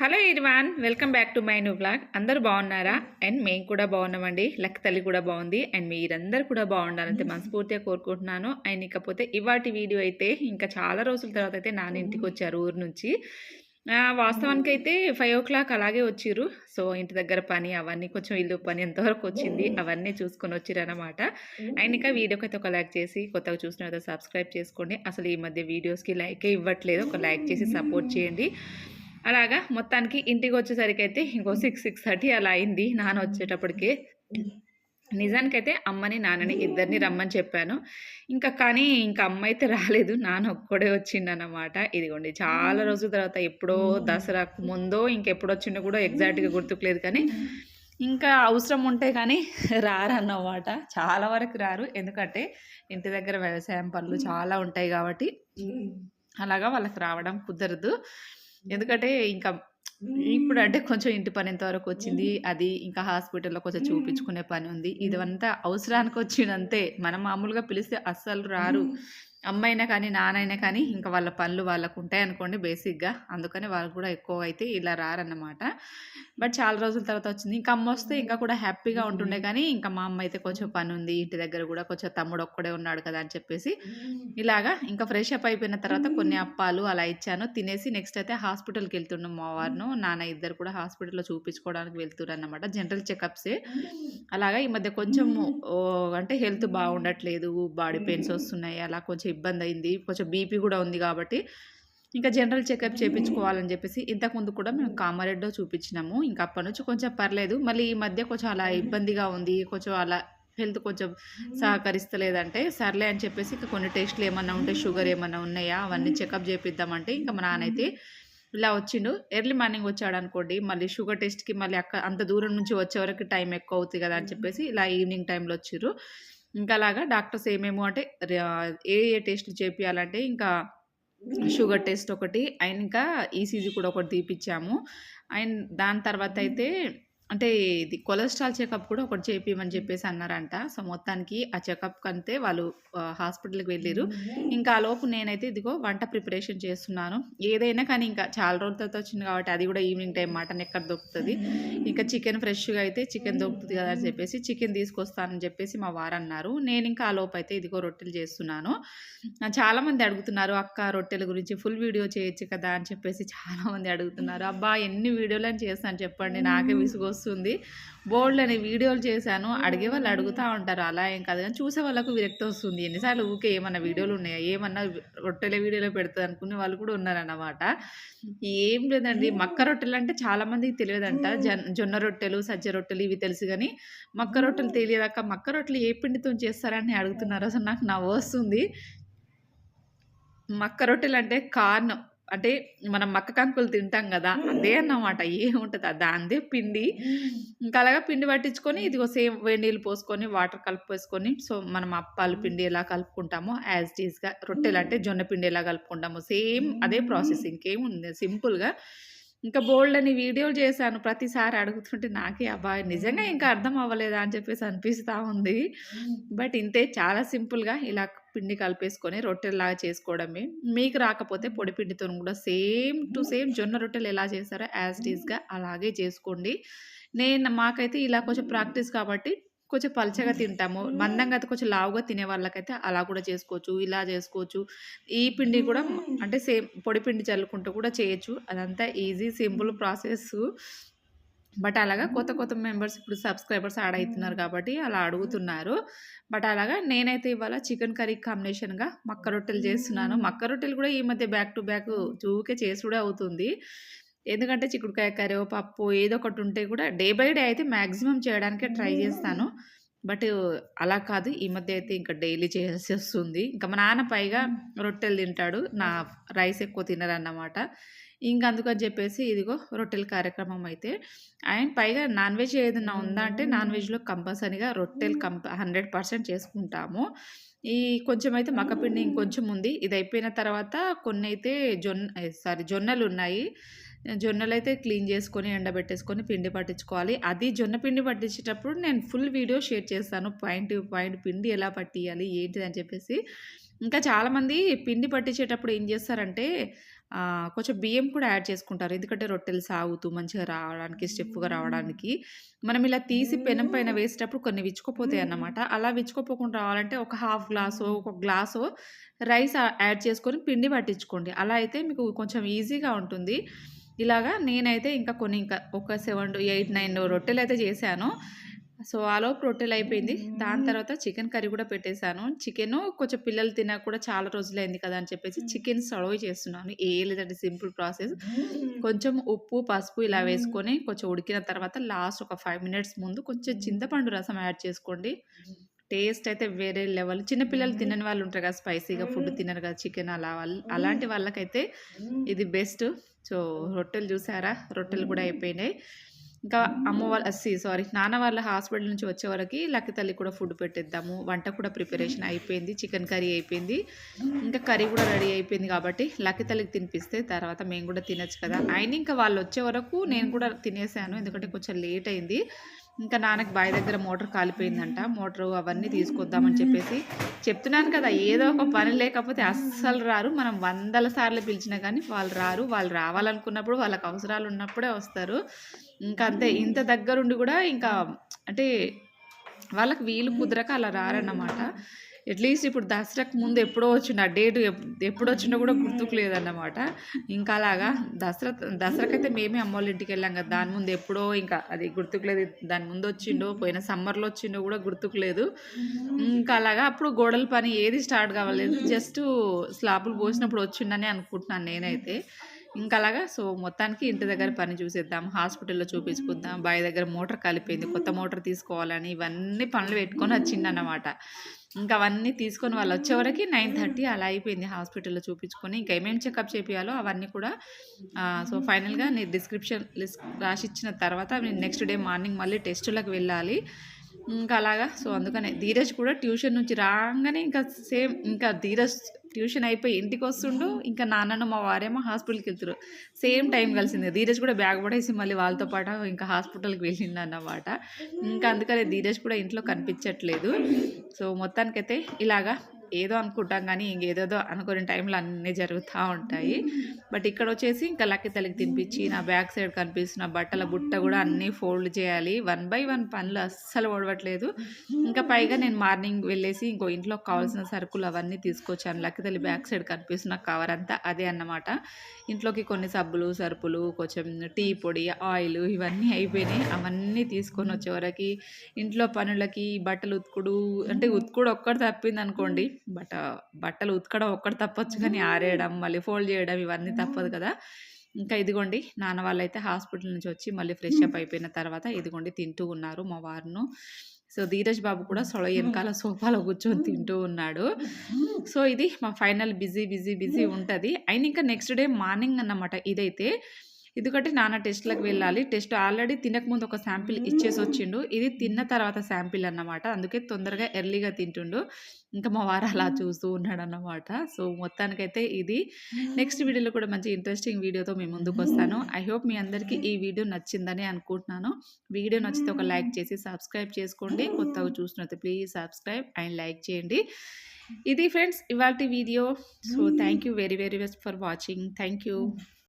Hello everyone welcome back to my new blog. అందరూ బాగున్నారా? And మేము కూడా బాగున్నామండి. లక్ తల్లి కూడా బాగుంది. అండ్ మీరందరూ కూడా బాగుండాలంటే మనస్ఫూర్తిగా కోరుకుంటున్నాను. అండ్ ఇకపోతే ఇవాటి వీడియో అయితే ఇంకా చాలా రోజుల తర్వాత అయితే నాన్న ఇంటికి వచ్చారు ఊరు నుంచి. వాస్తవానికి అయితే ఫైవ్ ఓ క్లాక్ అలాగే వచ్చిర్రు. సో ఇంటి దగ్గర పని అవన్నీ కొంచెం ఇల్లు పని ఎంతవరకు వచ్చింది అవన్నీ చూసుకొని వచ్చిర్రు అనమాట అండ్ ఇంకా వీడియోకి అయితే ఒక లైక్ చేసి కొత్తగా చూసిన సబ్స్క్రైబ్ చేసుకోండి. అసలు ఈ మధ్య వీడియోస్కి లైకే ఇవ్వట్లేదు. ఒక లైక్ చేసి సపోర్ట్ చేయండి. అలాగా మొత్తానికి ఇంటికి వచ్చేసరికి అయితే ఇంకో సిక్స్ సిక్స్ థర్టీ అలా అయింది నాన్న వచ్చేటప్పటికి. నిజానికైతే అమ్మని నాన్నని ఇద్దరిని రమ్మని చెప్పాను. ఇంకా కానీ ఇంకా అమ్మ అయితే రాలేదు నాన్న ఒక్కడే వచ్చిండనమాట ఇదిగోండి చాలా రోజుల తర్వాత ఎప్పుడో దసరాకు ముందో ఇంకెప్పుడు వచ్చిండో కూడా ఎగ్జాక్ట్గా గుర్తుకులేదు కానీ ఇంకా అవసరం ఉంటే కానీ రారన్నమాట. చాలా వరకు రారు. ఎందుకంటే ఇంటి దగ్గర వ్యవసాయం పనులు చాలా ఉంటాయి కాబట్టి అలాగా వాళ్ళకి రావడం కుదరదు. ఎందుకంటే ఇంకా ఇప్పుడు అంటే కొంచెం ఇంటి పని ఎంతవరకు వచ్చింది అది ఇంకా హాస్పిటల్లో కొంచెం చూపించుకునే పని ఉంది. ఇదంతా అవసరానికి వచ్చినంతే మనం మామూలుగా పిలిస్తే అస్సలు రారు. అమ్మైనా కానీ నానైనా కానీ ఇంకా వాళ్ళ పనులు వాళ్ళకు ఉంటాయి అనుకోండి బేసిక్గా. అందుకని వాళ్ళు కూడా ఎక్కువ అయితే ఇలా రారన్నమాట. బట్ చాలా రోజుల తర్వాత వచ్చింది. ఇంకా అమ్మ వస్తే ఇంకా కూడా హ్యాపీగా ఉంటుండే కానీ ఇంకా మా అమ్మ అయితే కొంచెం పని ఉంది ఇంటి దగ్గర కూడా కొంచెం తమ్ముడు ఒక్కడే ఉన్నాడు కదా అని చెప్పేసి ఇలాగా ఇంకా ఫ్రెష్ అప్ అయిపోయిన తర్వాత కొన్ని అప్పాలు అలా ఇచ్చాను. తినేసి నెక్స్ట్ అయితే హాస్పిటల్కి వెళ్తున్నాం మా వారిను. నాన్న ఇద్దరు కూడా హాస్పిటల్లో చూపించుకోవడానికి వెళ్తున్నారు అన్నమాట జనరల్ చెకప్సే. అలాగా ఈ మధ్య కొంచెం అంటే హెల్త్ బాగుండట్లేదు బాడీ పెయిన్స్ వస్తున్నాయి అలా కొంచెం ఇబ్బంది అయింది కొంచెం బీపీ కూడా ఉంది కాబట్టి ఇంకా జనరల్ చెకప్ చేయించుకోవాలని చెప్పేసి ఇంతకుముందు కూడా మేము కామారెడ్డో చూపించినాము. ఇంకా అప్పటి నుంచి కొంచెం పర్లేదు. మళ్ళీ ఈ మధ్య కొంచెం అలా ఇబ్బందిగా ఉంది. కొంచెం అలా హెల్త్ కొంచెం సహకరిస్తలేదంటే సర్లే అని చెప్పేసి ఇంకా కొన్ని టెస్ట్లు ఏమన్నా ఉంటే షుగర్ ఏమన్నా ఉన్నాయా అవన్నీ చెకప్ చేపిద్దామంటే ఇంకా మా నాన్నైతే ఇలా వచ్చిండు. ఎర్లీ మార్నింగ్ వచ్చాడు అనుకోండి. మళ్ళీ షుగర్ టెస్ట్కి మళ్ళీ అక్క అంత దూరం నుంచి వచ్చే వరకు టైం ఎక్కువ అవుతుంది కదా అని చెప్పేసి ఇలా ఈవినింగ్ టైంలో వచ్చిర్రు. ఇంకా అలాగా డాక్టర్స్ ఏమేమో అంటే ఏ ఏ టెస్ట్లు చేపియాలంటే ఇంకా షుగర్ టెస్ట్ ఒకటి అండ్ ఇంకా ఈసీజీ కూడా ఒకటి తీపిచ్చాము. అండ్ దాని తర్వాత అయితే అంటే ఇది కొలెస్ట్రాల్ చెకప్ కూడా ఒకటి చేపియమని చెప్పేసి అన్నారంట. సో మొత్తానికి ఆ చెకప్ కంటే వాళ్ళు హాస్పిటల్కి వెళ్ళారు ఇంకా ఆ లోపు నేనైతే ఇదిగో వంట ప్రిపరేషన్ చేస్తున్నాను. ఏదైనా కానీ ఇంకా చాలా రోజుల తర్వాత వచ్చింది కాబట్టి అది కూడా ఈవినింగ్ టైం మటన్ ఎక్కడ దొరుకుతుంది ఇంకా చికెన్ ఫ్రెష్గా అయితే చికెన్ దొరుకుతుంది కదా అని చెప్పేసి చికెన్ తీసుకొస్తానని చెప్పేసి మా వారు అన్నారు. నేను ఇంకా ఆ లోపు అయితే ఇదిగో రొట్టెలు చేస్తున్నాను. ఆ, చాలా మంది అడుగుతున్నారు అక్క రొట్టెల గురించి ఫుల్ వీడియో చేయొచ్చు కదా? అని చెప్పేసి చాలా మంది అడుగుతున్నారు. అబ్బా ఎన్ని వీడియోలు అని చేస్తాను చెప్పండి. నాకే విసుగు వస్తుంది. బోల్డ్ అనే వీడియోలు చేశాను. అడిగే వాళ్ళు అడుగుతూ ఉంటారు. అలా ఏం కాదు కానీ చూసే వాళ్ళకు విరక్తి వస్తుంది. ఎన్నిసార్లు ఊకే ఏమన్నా వీడియోలు ఉన్నాయా? ఏమన్నా రొట్టెల వీడియోలో పెడుతుంది అనుకునే వాళ్ళు కూడా ఉన్నారన్నమాట. ఏం లేదండి. మక్క రొట్టెలు అంటే చాలా మందికి తెలియదంట. జొన్న రొట్టెలు సజ్జ రొట్టెలు ఇవి తెలుసు కానీ మక్క రొట్టెలు తెలియదాక మక్క రొట్టెలు ఏ పిండితో చేస్తారని అడుగుతున్నారు. అసలు నాకు నవ్వు వస్తుంది. మక్క రొట్టెలు అంటే కార్న్. అంటే మనం మక్క కంకులు తింటాం కదా అదే అన్నమాట. ఏముంటుంది? దాందే పిండి. ఇంకా అలాగా పిండి పట్టించుకొని ఇదిగో సేమ్ వేడి నీళ్ళు పోసుకొని వాటర్ కలిపేసుకొని సో మనం అప్పాలు పిండి ఎలా కలుపుకుంటామో యాజ్ టీస్గా రొట్టెలు అంటే జొన్న పిండి ఎలా కలుపుకుంటామో సేమ్ అదే ప్రాసెస్ ఇంకేముంది? సింపుల్గా ఇంకా బోల్డ్ అని వీడియోలు చేశాను. ప్రతిసారి అడుగుతుంటే నాకే అబ్బా నిజంగా ఇంకా అర్థం అవ్వలేదా అని చెప్పేసి అనిపిస్తూ ఉంది. బట్ ఇంతే చాలా సింపుల్గా ఇలా పిండి కలిపేసుకొని రొట్టెల్లాగా చేసుకోవడమే. మీకు రాకపోతే పొడి పిండితో కూడా సేమ్ టు సేమ్ జొన్న రొట్టెలు ఎలా చేస్తారో యాజ్ టీస్గా అలాగే చేసుకోండి. నేను మాకైతే ఇలా కొంచెం ప్రాక్టీస్ కాబట్టి కొంచెం పలచగా తింటాము. మందంగా అయితే కొంచెం లావుగా తినే వాళ్ళకైతే అలా కూడా చేసుకోవచ్చు ఇలా చేసుకోవచ్చు. ఈ పిండి కూడా అంటే సేమ్ పొడి పిండి చల్లుకుంటూ కూడా చేయొచ్చు. అదంతా ఈజీ సింపుల్ ప్రాసెస్. బట్ అలాగా కొత్త కొత్త మెంబర్స్ ఇప్పుడు సబ్స్క్రైబర్స్ యాడ్ అవుతున్నారు కాబట్టి అలా అడుగుతున్నారు. బట్ అలాగా నేనైతే ఇవాళ చికెన్ కర్రీ కాంబినేషన్గా మక్క రొట్టెలు చేస్తున్నాను. మక్క రొట్టెలు కూడా ఈ మధ్య బ్యాక్ టు బ్యాక్ చూకే చేసుడే అవుతుంది. ఎందుకంటే చిక్కుడుకాయ కర్రీ పప్పు ఏదో ఒకటి ఉంటే కూడా డే బై డే అయితే మ్యాక్సిమం చేయడానికే ట్రై చేస్తాను. బట్ అలా కాదు ఈ మధ్య అయితే ఇంకా డైలీ చేయాల్సి వస్తుంది. ఇంకా మా నాన్న పైగా రొట్టెలు తింటాడు. నా రైస్ ఎక్కువ తినరన్నమాట. ఇంక అందుకని చెప్పేసి ఇదిగో రొట్టెల కార్యక్రమం అయితే అండ్ పైగా నాన్ వెజ్ ఏదైనా ఉందా అంటే నాన్ వెజ్లో కంపల్సరీగా రొట్టెలు కంప హండ్రెడ్ పర్సెంట్ చేసుకుంటాము. ఈ కొంచెం అయితే మక్కపిండి ఇంకొంచెం ఉంది. ఇది అయిపోయిన తర్వాత కొన్ని అయితే జొన్న సారీ జొన్నలు ఉన్నాయి. జొన్నలు అయితే క్లీన్ చేసుకొని ఎండబెట్టేసుకొని పిండి పట్టించుకోవాలి అది జొన్న పిండి పట్టించేటప్పుడు నేను ఫుల్ వీడియో షేర్ చేస్తాను పాయింట్ పాయింట్ పిండి ఎలా పట్టియాలి ఏంటిది అని చెప్పేసి ఇంకా చాలామంది పిండి పట్టించేటప్పుడు ఏం చేస్తారంటే కొంచెం బియ్యం కూడా యాడ్ చేసుకుంటారు. ఎందుకంటే రొట్టెలు సాగుతూ మంచిగా రావడానికి, స్టెప్గా రావడానికి. మనం ఇలా తీసి పెనం పైన వేసేటప్పుడు కొన్ని విచ్చుకుపోతాయన్నమాట. అలా విచ్చుకోపోకుండా రావాలంటే ఒక హాఫ్ గ్లాసో, ఒక గ్లాసో రైస్ యాడ్ చేసుకొని పిండి పట్టించుకోండి. అలా అయితే మీకు కొంచెం ఈజీగా ఉంటుంది. ఇలాగా నేనైతే ఇంకా కొన్ని ఇంకా ఒక 7-8, 9 రొట్టెలైతే చేశాను. సో, ఆలోపు రొట్టెలయిపోయింది. దాని తర్వాత చికెన్ కర్రీ కూడా పెట్టేసాను. చికెను కొంచెం పిల్లలు తినక కూడా చాలా రోజులైంది కదా! అని చెప్పేసి చికెన్ సర్వ్ చేస్తున్నాను. ఏం లేదండి సింపుల్ ప్రాసెస్. కొంచెం ఉప్పు, పసుపు ఇలా వేసుకొని కొంచెం ఉడికిన తర్వాత లాస్ట్ ఒక 5 మినిట్స్ ముందు కొంచెం చింతపండు రసం యాడ్ చేసుకోండి. టేస్ట్ అయితే వేరే లెవెల్. చిన్న పిల్లలు తినని వాళ్ళు ఉంటారు కదా! స్పైసీగా ఫుడ్ తినరు కదా! చికెన్ అలా అలాంటి వాళ్ళకైతే ఇది బెస్ట్. సో, రొట్టెలు చూసారా? రొట్టెలు కూడా అయిపోయినాయి. ఇంకా అమ్మ వాళ్ళ సి సారీ నాన్న వాళ్ళ హాస్పిటల్ నుంచి వచ్చే వరకి లక్కీ తల్లికి కూడా ఫుడ్ పెట్టేద్దాము. వంట కూడా ప్రిపరేషన్ అయిపోయింది. చికెన్ కర్రీ అయిపోయింది. ఇంకా కర్రీ కూడా రెడీ అయిపోయింది కాబట్టి లక్కీ తల్లికి తినిపిస్తే తర్వాత మేము కూడా తినొచ్చు కదా! అయినా ఇంకా వాళ్ళు వచ్చే వరకు నేను కూడా తినేసాను. ఎందుకంటే కొంచెం లేట్ అయింది. ఇంకా నాన్నకి బావి దగ్గర మోటార్ కాలిపోయిందంట. మోటారు అవన్నీ తీసుకొద్దామని చెప్పేసి చెప్తున్నాను కదా! ఏదో ఒక పని లేకపోతే అస్సలు రారు. మనం వందల సార్లు పిలిచినా కానీ వాళ్ళు రారు. వాళ్ళు రావాలనుకున్నప్పుడు వాళ్ళకి అవసరాలు ఉన్నప్పుడే వస్తారు. ఇంకా అంతే. ఇంత దగ్గరుండి కూడా ఇంకా అంటే వాళ్ళకి వీలు కుదరక అలా రారన్నమాట. అట్‌లీస్ట్ ఇప్పుడు దసరాకు ముందు ఎప్పుడో వచ్చిండు. ఆ డేట్ ఎప్పుడు ఎప్పుడొచ్చిండో కూడా గుర్తుకు లేదన్నమాట. ఇంకా అలాగా దసరా దసరాకైతే మేమే అమ్మవాళ్ళ ఇంటికి వెళ్ళాం కదా! దాని ముందు ఎప్పుడో ఇంకా అది గుర్తుకు లేదు. దాని ముందు వచ్చిండో, పోయిన సమ్మర్‌లో వచ్చిండో కూడా గుర్తుకు లేదు. ఇంకా అలాగా అప్పుడు గోడల పని ఏది స్టార్ట్ కావలేదు. జస్ట్ స్లాబులు పోసినప్పుడు వచ్చిండని అనుకుంటున్నాను నేనైతే. ఇంకా అలాగా సో, మొత్తానికి ఇంటి దగ్గర పని చూసేద్దాం. హాస్పిటల్‌లో చూపించుకుందాం. బావి దగ్గర మోటార్ కాలిపోయింది. కొత్త మోటార్ తీసుకోవాలని ఇవన్నీ పనులు పెట్టుకొని వచ్చిండన్నమాట. ఇంకా అవన్నీ తీసుకొని వాళ్ళు వచ్చేవరకి 9:30 అలా అయిపోయింది హాస్పిటల్‌లో చూపించుకొని. ఇంకా ఏమేమి చెకప్ చేపియాలో అవన్నీ కూడా సో, ఫైనల్‌గా నేను డిస్క్రిప్షన్ లిస్ట్ రాసిచ్చిన తర్వాత నేను నెక్స్ట్ డే మార్నింగ్ మళ్ళీ టెస్టులకు వెళ్ళాలి. ఇంకా అలాగా సో, అందుకనే ధీరజ్ కూడా ట్యూషన్ నుంచి రాంగానే ఇంకా సేమ్ ఇంకా ధీరజ్ ట్యూషన్ అయిపోయి ఇంటికొస్తుండు. ఇంకా నాన్నను మా వారేమో హాస్పిటల్‌కెళ్తుర్రు. సేమ్ టైం కలిసింది. ధీరజ్ కూడా బ్యాగ్ పడేసి మళ్ళీ వాళ్ళతో పాటు ఇంకా హాస్పిటల్‌కి వెళ్ళిండన్నమాట. ఇంకా అందుకనే ధీరజ్ కూడా ఇంట్లో కనిపించట్లేదు. సో, మొత్తానికైతే ఇలాగా ఏదో అనుకుంటాం గానీ ఇంకేదేదో అనుకోని టైంలో అన్నీ జరుగుతా ఉంటాయి. బట్ ఇక్కడొచ్చేసి ఇంకా లక్కీ తల్లికి తినిపించి, నా బ్యాక్ సైడ్ కనిపిస్తున్న బట్టల బుట్ట కూడా అన్నీ ఫోల్డ్ చేయాలి. వన్ బై వన్ పనులు అస్సలు ఓడవట్లేదు. ఇంకా పైగా నేను మార్నింగ్ వెళ్ళేసి ఇంకో ఇంట్లోకి కావాల్సిన సరుకులు అవన్నీ తీసుకొచ్చాను. లక్కీ తల్లి బ్యాక్ సైడ్ కనిపిస్తున్న కవర్ అంతా అదే అన్నమాట. ఇంట్లోకి కొన్ని సబ్బులు, సరుపులు, కొంచెం టీ పొడి, ఆయిలు ఇవన్నీ అయిపోయినాయి. అవన్నీ తీసుకొని వచ్చేవరకి ఇంట్లో పనులకి బట్టలు ఉతుకుడు అంటే ఉతుకుడు ఒక్కటి తప్పిందనుకోండి. బట బట్టలు ఉతకడం ఒక్కటి తప్పొచ్చు కానీ ఆరేయడం, మళ్ళీ ఫోల్డ్ చేయడం ఇవన్నీ తప్పదు కదా! ఇంకా ఇదిగోండి నాన్న వాళ్ళైతే హాస్పిటల్ నుంచి వచ్చి మళ్ళీ ఫ్రెష్ అప్ అయిపోయిన తర్వాత ఇదిగోండి తింటూ ఉన్నారు మా వారును. సో, ధీరజ్ బాబు కూడా సొల ఎనకాల సోఫాలో కూర్చొని తింటూ ఉన్నాడు. సో, ఇది మా ఫైనల్ బిజీ, బిజీ, బిజీ ఉంటది. అయినా ఇంకా నెక్స్ట్ డే మార్నింగ్ అన్నమాట ఇదైతే. ఎందుకంటే నాన్న టెస్ట్‌లకి వెళ్ళాలి. టెస్ట్ ఆల్రెడీ తినకముందు ఒక శాంపిల్ ఇచ్చేసొచ్చిండు. ఇది తిన్న తర్వాత శాంపిల్ అన్నమాట. అందుకే తొందరగా ఎర్లీగా తింటుండు. ఇంకా మా వారు అలా చూస్తూ ఉన్నాడన్నమాట. సో, మొత్తానికైతే ఇది. నెక్స్ట్ వీడియోలో కూడా మంచి ఇంట్రెస్టింగ్ వీడియోతో మీ ముందుకొస్తాను. ఐ హోప్ మీ అందరికీ ఈ వీడియో నచ్చిందని అనుకుంటున్నాను. వీడియో నచ్చితే ఒక లైక్ చేసి సబ్స్క్రైబ్ చేసుకోండి. కొత్తగా చూసినట్లయితే ప్లీజ్ సబ్స్క్రైబ్ అండ్ లైక్ చేయండి. ఇది ఫ్రెండ్స్ ఇవాల్టి video. So, thank you very very much for watching. Thank you.